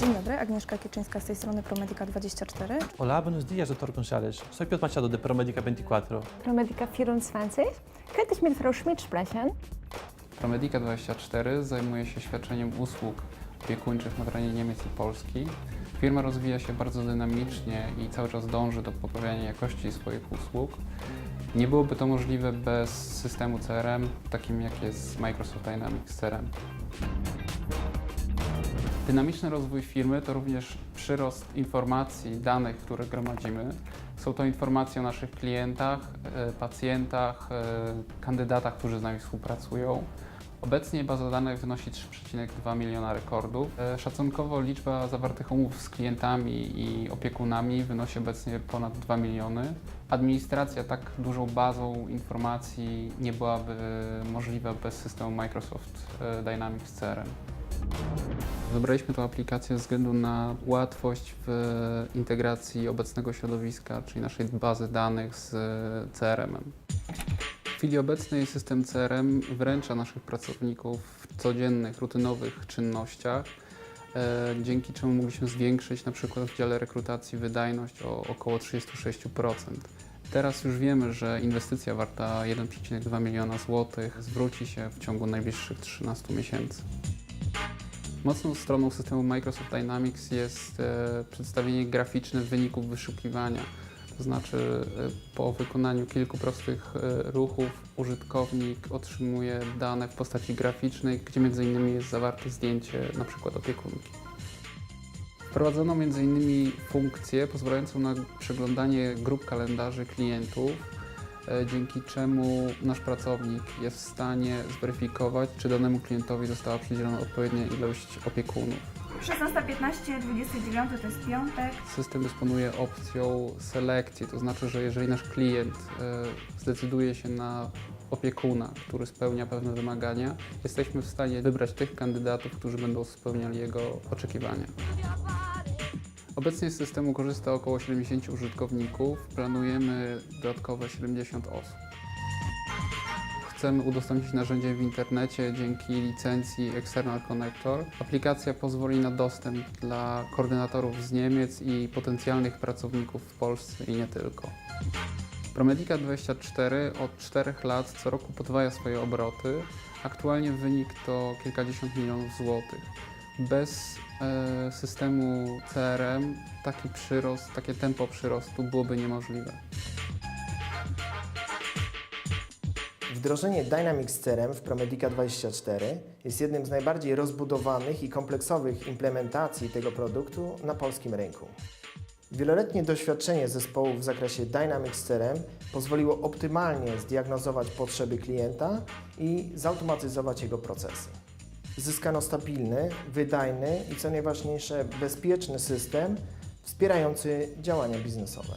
Dzień dobry, Agnieszka Kieczyńska z tej strony Promedica24. Olá, buenos dias, Dr. Gonçalves. Soy Piotr Machado, de Promedica 24. Promedica 24. Könnte ich mit Frau Schmidt sprechen? Promedica 24 zajmuje się świadczeniem usług opiekuńczych na terenie Niemiec i Polski. Firma rozwija się bardzo dynamicznie i cały czas dąży do poprawiania jakości swoich usług. Nie byłoby to możliwe bez systemu CRM, takim jak jest Microsoft Dynamics CRM. Dynamiczny rozwój firmy to również przyrost informacji, danych, które gromadzimy. Są to informacje o naszych klientach, e, pacjentach, e, kandydatach, którzy z nami współpracują. Obecnie baza danych wynosi 3,2 miliona rekordów. E, Szacunkowo liczba zawartych umów z klientami i opiekunami wynosi obecnie ponad 2 miliony. Administracja tak dużą bazą informacji nie byłaby możliwa bez systemu Microsoft Dynamics CRM. Wybraliśmy tę aplikację ze względu na łatwość w integracji obecnego środowiska, czyli naszej bazy danych z CRM-em. W chwili obecnej system CRM wręcza naszych pracowników w codziennych, rutynowych czynnościach, e, dzięki czemu mogliśmy zwiększyć na przykład w dziale rekrutacji wydajność o około 36%. Teraz już wiemy, że inwestycja warta 1,2 miliona złotych zwróci się w ciągu najbliższych 13 miesięcy. Mocną stroną systemu Microsoft Dynamics jest e, przedstawienie graficzne wyników wyszukiwania. To znaczy, e, po wykonaniu kilku prostych e, ruchów, użytkownik otrzymuje dane w postaci graficznej, gdzie m.in. jest zawarte zdjęcie przykład opiekunki. Wprowadzono m.in. funkcję pozwalającą na przeglądanie grup kalendarzy klientów, dzięki czemu nasz pracownik jest w stanie zweryfikować, czy danemu klientowi została przydzielona odpowiednia ilość opiekunów. 16.15, 29 to jest piątek. System dysponuje opcją selekcji, to znaczy, że jeżeli nasz klient e, zdecyduje się na opiekuna, który spełnia pewne wymagania, jesteśmy w stanie wybrać tych kandydatów, którzy będą spełniali jego oczekiwania. Obecnie z systemu korzysta około 70 użytkowników, planujemy dodatkowe 70 osób. Chcemy udostępnić narzędzie w internecie dzięki licencji External Connector. Aplikacja pozwoli na dostęp dla koordynatorów z Niemiec i potencjalnych pracowników w Polsce i nie tylko. Promedica 24 od 4 lat co roku podwaja swoje obroty. Aktualnie wynik to kilkadziesiąt milionów złotych. Bez e, systemu CRM taki przyrost, takie tempo przyrostu byłoby niemożliwe. Wdrożenie Dynamics CRM w Promedica 24 jest jednym z najbardziej rozbudowanych i kompleksowych implementacji tego produktu na polskim rynku. Wieloletnie doświadczenie zespołu w zakresie Dynamics CRM pozwoliło optymalnie zdiagnozować potrzeby klienta i zautomatyzować jego procesy. Zyskano stabilny, wydajny i co najważniejsze bezpieczny system wspierający działania biznesowe.